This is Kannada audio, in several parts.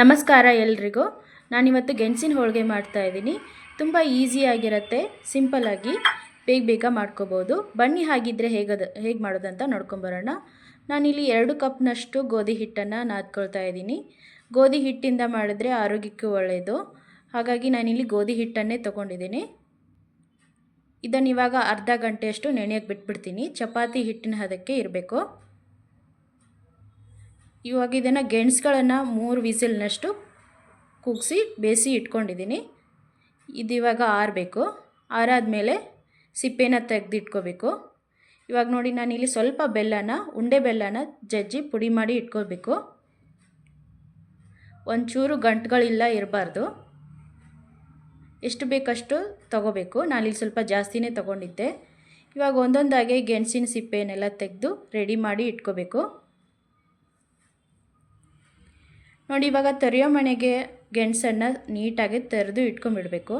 ನಮಸ್ಕಾರ ಎಲ್ರಿಗೂ. ನಾನಿವತ್ತು ಗೆಣಸಿನ ಹೋಳಿಗೆ ಮಾಡ್ತಾ ಇದ್ದೀನಿ. ತುಂಬ ಈಸಿಯಾಗಿರುತ್ತೆ ಸಿಂಪಲ್ಲಾಗಿ ಬೇಗ ಬೇಗ ಮಾಡ್ಕೋಬೋದು. ಬನ್ನಿ ಹಾಗಿದ್ದರೆ ಹೇಗದ, ಹೇಗೆ ಮಾಡೋದಂತ ನೋಡ್ಕೊಂಬರೋಣ ನಾನಿಲ್ಲಿ ಎರಡು ಕಪ್ನಷ್ಟು ಗೋಧಿ ಹಿಟ್ಟನ್ನು ನಾದ್ಕೊಳ್ತಾ ಇದ್ದೀನಿ. ಗೋಧಿ ಹಿಟ್ಟಿಂದ ಮಾಡಿದ್ರೆ ಆರೋಗ್ಯಕ್ಕೂ ಒಳ್ಳೆಯದು ಹಾಗಾಗಿ ನಾನಿಲ್ಲಿ ಗೋಧಿ ಹಿಟ್ಟನ್ನೇ ತೊಗೊಂಡಿದ್ದೀನಿ. ಇದನ್ನು ಇವಾಗ ಅರ್ಧ ಗಂಟೆಯಷ್ಟು ನೆನೆಯೋಕ್ಕೆ ಬಿಟ್ಬಿಡ್ತೀನಿ. ಚಪಾತಿ ಹಿಟ್ಟಿನ ಹದಕ್ಕೆ ಇರಬೇಕು. ಇವಾಗ ಇದನ್ನು ಗೆಣಸುಗಳನ್ನು ಮೂರು ವಿಸಿಲ್ನಷ್ಟು ಕುಗ್ಸಿ ಬೇಯಿಸಿ ಇಟ್ಕೊಂಡಿದ್ದೀನಿ. ಇದು ಇವಾಗ ಆರಬೇಕು. ಆರಾದಮೇಲೆ ಸಿಪ್ಪೆನ ತೆಗೆದಿಟ್ಕೋಬೇಕು. ಇವಾಗ ನೋಡಿ ನಾನು ಇಲ್ಲಿ ಸ್ವಲ್ಪ ಬೆಲ್ಲನ, ಉಂಡೆ ಬೆಲ್ಲನ ಜಜ್ಜಿ ಪುಡಿ ಮಾಡಿ ಇಟ್ಕೋಬೇಕು. ಒಂಚೂರು ಗಂಟುಗಳಿಲ್ಲ ಇರಬಾರ್ದು. ಎಷ್ಟು ಬೇಕಷ್ಟು ತಗೋಬೇಕು. ನಾನಿಲ್ಲಿ ಸ್ವಲ್ಪ ಜಾಸ್ತಿನೇ ತೊಗೊಂಡಿದ್ದೆ. ಇವಾಗ ಒಂದೊಂದಾಗೆ ಗೆಣಸಿನ ಸಿಪ್ಪೆನೆಲ್ಲ ತೆಗೆದು ರೆಡಿ ಮಾಡಿ ಇಟ್ಕೋಬೇಕು. ನೋಡಿ, ಇವಾಗ ತರಿಯೋ ಮನೆಗೆ ಗೆಣಸನ್ನು ನೀಟಾಗಿ ತೆರೆದು ಇಟ್ಕೊಂಬಿಡಬೇಕು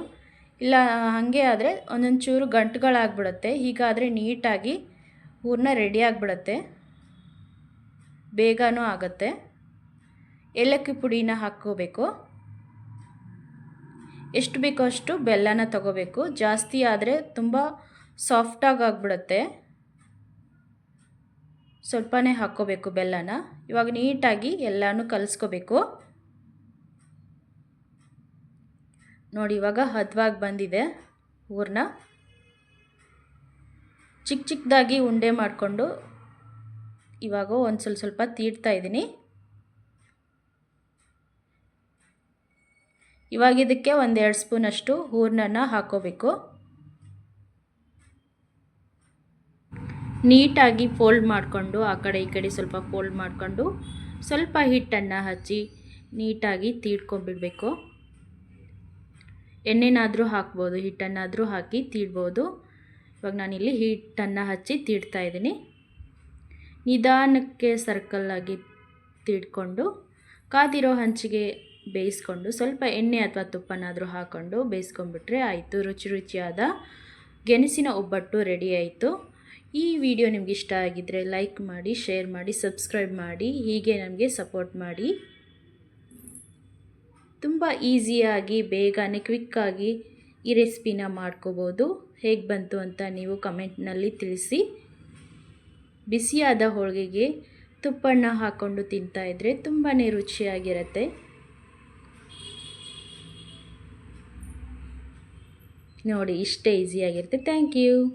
ಇಲ್ಲ, ಹಾಗೆ ಆದರೆ ಒಂದೊಂದು ಚೂರು ಗಂಟುಗಳಾಗ್ಬಿಡುತ್ತೆ. ಹೀಗಾದರೆ ನೀಟಾಗಿ ಹೂರಣ ರೆಡಿ ಆಗಿಬಿಡತ್ತೆ. ಬೇಗನೂ ಆಗುತ್ತೆ. ಏಲಕ್ಕಿ ಪುಡಿನ ಹಾಕ್ಕೋಬೇಕು. ಎಷ್ಟು ಬೇಕೋ ಅಷ್ಟು ಬೆಲ್ಲನ ತಗೋಬೇಕು. ಜಾಸ್ತಿ ಆದರೆ ತುಂಬ ಸಾಫ್ಟಾಗಿ ಆಗಿಬಿಡುತ್ತೆ. ಸ್ವಲ್ಪನೇ ಹಾಕ್ಕೋಬೇಕು ಬೆಲ್ಲನ. ಇವಾಗ ನೀಟಾಗಿ ಎಲ್ಲನೂ ಕಲಿಸ್ಕೋಬೇಕು. ನೋಡಿ, ಇವಾಗ ಹದವಾಗಿ ಬಂದಿದೆ ಊರನ್ನ ಚಿಕ್ಕ ಚಿಕ್ಕದಾಗಿ ಉಂಡೆ ಮಾಡಿಕೊಂಡು ಇವಾಗ ಒಂದು ಸ್ವಲ್ಪ ಸ್ವಲ್ಪ ತೀಡ್ತಾ ಇದ್ದೀನಿ. ಇವಾಗ ಇದಕ್ಕೆ ಒಂದೆರಡು ಸ್ಪೂನಷ್ಟು ಹೂರ್ಣನ ಹಾಕೋಬೇಕು ನೀಟಾಗಿ ಫೋಲ್ಡ್ ಮಾಡಿಕೊಂಡು, ಆ ಕಡೆ ಈ ಕಡೆ ಸ್ವಲ್ಪ ಫೋಲ್ಡ್ ಮಾಡಿಕೊಂಡು, ಸ್ವಲ್ಪ ಹಿಟ್ಟನ್ನು ಹಚ್ಚಿ ನೀಟಾಗಿ ತೀಡ್ಕೊಂಡ್ಬಿಡಬೇಕು. ಎಣ್ಣೆನಾದರೂ ಹಾಕ್ಬೋದು, ಹಿಟ್ಟನ್ನಾದರೂ ಹಾಕಿ ತೀಡ್ಬೋದು. ಇವಾಗ ನಾನಿಲ್ಲಿ ಹಿಟ್ಟನ್ನು ಹಚ್ಚಿ ತೀಡ್ತಾ ಇದ್ದೀನಿ. ನಿಧಾನಕ್ಕೆ ಸರ್ಕಲ್ಲಾಗಿ ತೀಡ್ಕೊಂಡು, ಕಾದಿರೋ ಹಂಚಿಗೆ ಬೇಯಿಸ್ಕೊಂಡು, ಸ್ವಲ್ಪ ಎಣ್ಣೆ ಅಥವಾ ತುಪ್ಪನಾದರೂ ಹಾಕ್ಕೊಂಡು ಬೇಯಿಸ್ಕೊಂಡ್ಬಿಟ್ರೆ ಆಯಿತು, ರುಚಿ ರುಚಿಯಾದ ಗೆಣಸಿನ ಒಬ್ಬಟ್ಟು ರೆಡಿ ಆಯಿತು. ಈ ವಿಡಿಯೋ ನಿಮ್ಗೆ ಇಷ್ಟ ಆಗಿದ್ದರೆ ಲೈಕ್ ಮಾಡಿ, ಶೇರ್ ಮಾಡಿ, ಸಬ್ಸ್ಕ್ರೈಬ್ ಮಾಡಿ, ಹೀಗೆ ನಮಗೆ ಸಪೋರ್ಟ್ ಮಾಡಿ. ತುಂಬ ಈಸಿಯಾಗಿ, ಬೇಗನೆ ಕ್ವಿಕ್ಕಾಗಿ ಈ ರೆಸಿಪಿನ ಮಾಡ್ಕೋಬೋದು. ಹೇಗೆ ಬಂತು ಅಂತ ನೀವು ಕಮೆಂಟ್ನಲ್ಲಿ ತಿಳಿಸಿ. ಬಿಸಿಯಾದ ಹೋಳಿಗೆಗೆ ತುಪ್ಪಣ್ಣ ಹಾಕ್ಕೊಂಡು ತಿಂತಾಯಿದ್ರೆ ತುಂಬಾ ರುಚಿಯಾಗಿರುತ್ತೆ. ನೋಡಿ, ಇಷ್ಟೇ ಈಸಿಯಾಗಿರುತ್ತೆ. Thank you.